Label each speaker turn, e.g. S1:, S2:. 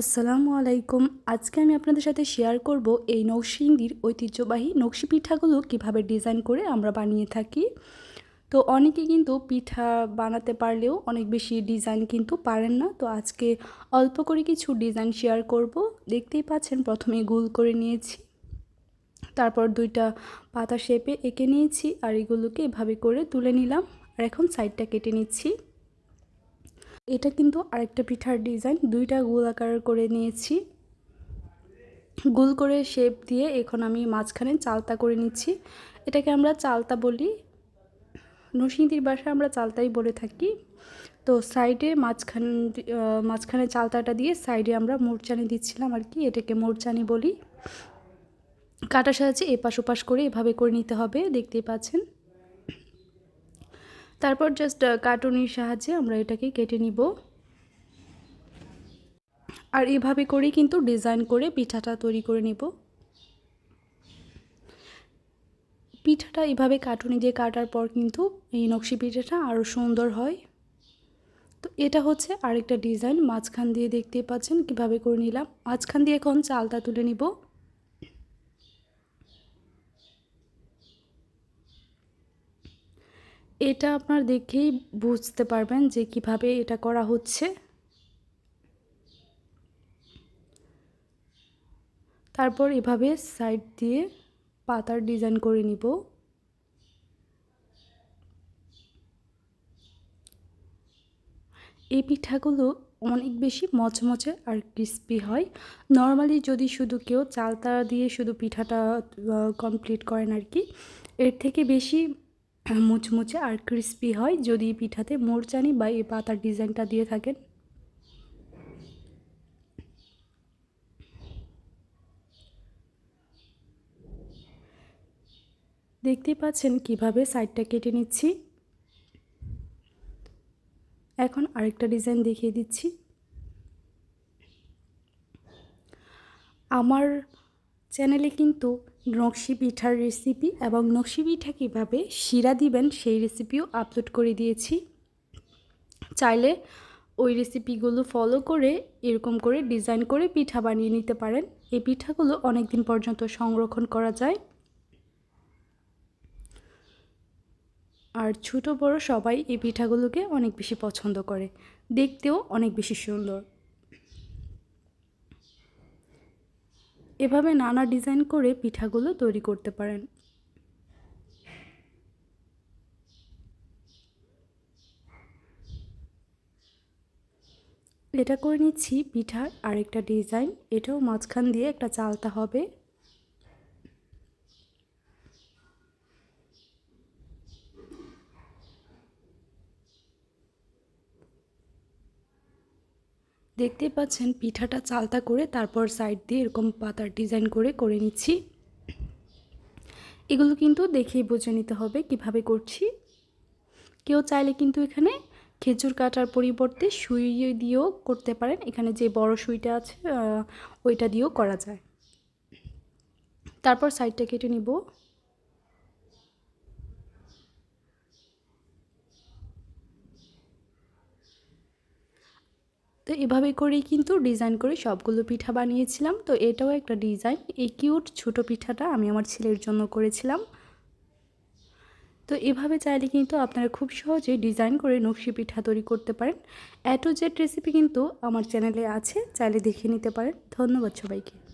S1: আসসালামু আলাইকুম। আজকে আমি আপনাদের সাথে শেয়ার করব এই নৌসিংদীর ঐতিহ্যবাহী নকশি পিঠাগুলো কীভাবে ডিজাইন করে আমরা বানিয়ে থাকি। তো অনেকে কিন্তু পিঠা বানাতে পারলেও অনেক বেশি ডিজাইন কিন্তু পারেন না। তো আজকে অল্প করে কিছু ডিজাইন শেয়ার করব। দেখতেই পাচ্ছেন প্রথমে গোল করে নিয়েছি। তারপর দুইটা পাতা শেপে এঁকে নিয়েছি আর এগুলোকে এভাবে করে তুলে নিলাম। আর এখন সাইডটা কেটে নিচ্ছি। এটা কিন্তু আরেকটা পিঠার ডিজাইন। দুইটা গোল আকার করে নিয়েছি। গোল করে শেপ দিয়ে এখন আমি মাঝখানে চালতা করে নিচ্ছি। এটাকে আমরা চালতা বলি। নরসিংদীর বাসায় আমরা চালতাই বলে থাকি। তো সাইডে মাঝখান মাঝখানে চালতাটা দিয়ে সাইডে আমরা মোরচানি দিচ্ছিলাম আর কি। এটাকে মোরচানি বলি। কাটা সাহায্যে এপাশ ওপাশ করে এভাবে করে নিতে হবে, দেখতেই পাচ্ছেন। তারপর জাস্ট কার্টুনির সাহায্যে আমরা এটাকে কেটে নিব। আর এভাবে করেই কিন্তু ডিজাইন করে পিঠাটা তৈরি করে নিব। পিঠাটা এভাবে কাটুনি দিয়ে কাটার পর কিন্তু এই নকশি পিঠাটা আরও সুন্দর হয়। তো এটা হচ্ছে আরেকটা ডিজাইন মাঝখান দিয়ে দেখতে পাচ্ছেন কীভাবে করে নিলাম। মাঝখান দিয়ে এখন চালটা তুলে নিব। এটা আপনার দেখেই বুঝতে পারবেন যে কীভাবে এটা করা হচ্ছে। তারপর এভাবে সাইড দিয়ে পাতার ডিজাইন করে নিব। এই পিঠাগুলো অনেক বেশি মচমচে আর ক্রিস্পি হয়। নর্মালি যদি শুধু কেউ চালতা দিয়ে শুধু পিঠাটা কমপ্লিট করেন আর কি, এর থেকে বেশি মুচমুচে আর ক্রিস্পি হয় যদি পিঠাতে মোরচানি বা এই পাতার ডিজাইনটা দিয়ে থাকেন। দেখতেই পাচ্ছেন কীভাবে সাইডটা কেটে নিচ্ছি। এখন আরেকটা ডিজাইন দেখিয়ে দিচ্ছি। আমার চ্যানেলে কিন্তু নকশি পিঠার রেসিপি এবং নকশি পিঠা কীভাবে শিরা দিবেন সেই রেসিপিও আপলোড করে দিয়েছি। চাইলে ওই রেসিপিগুলো ফলো করে এরকম করে ডিজাইন করে পিঠা বানিয়ে নিতে পারেন। এই পিঠাগুলো অনেক দিন পর্যন্ত সংরক্ষণ করা যায়। আর ছোটো বড় সবাই এই পিঠাগুলোকে অনেক বেশি পছন্দ করে। দেখতেও অনেক বেশি সুন্দর। এভাবে নানা ডিজাইন করে পিঠাগুলো তৈরি করতে পারেন। এটা করে নিচ্ছি পিঠার আরেকটা ডিজাইন। এটাও মাঝখান দিয়ে একটা চালতা হবে। দেখতে পাচ্ছেন পিঠাটা চালতা করে তারপর সাইড দিয়ে এরকম পাতার ডিজাইন করে করে নিচ্ছি। এগুলো কিন্তু দেখেই বুঝে নিতে হবে কীভাবে করছি। কেউ চাইলে কিন্তু এখানে খেজুর কাটার পরিবর্তে সুই দিয়েও করতে পারেন। এখানে যে বড় সুইটা আছে ওইটা দিয়েও করা যায়। তারপর সাইডটা কেটে নিব। তো এভাবে করেই কিন্তু ডিজাইন করে সবগুলো পিঠা বানিয়েছিলাম। তো এটাও একটা ডিজাইন এই কিউট ছোটো পিঠাটা আমি আমার ছেলের জন্য করেছিলাম। তো এভাবে চাইলে কিন্তু আপনারা খুব সহজে ডিজাইন করে নকশি পিঠা তৈরি করতে পারেন। অ্যাটো জেড রেসিপি কিন্তু আমার চ্যানেলে আছে, চাইলে দেখে নিতে পারেন। ধন্যবাদ সবাইকে।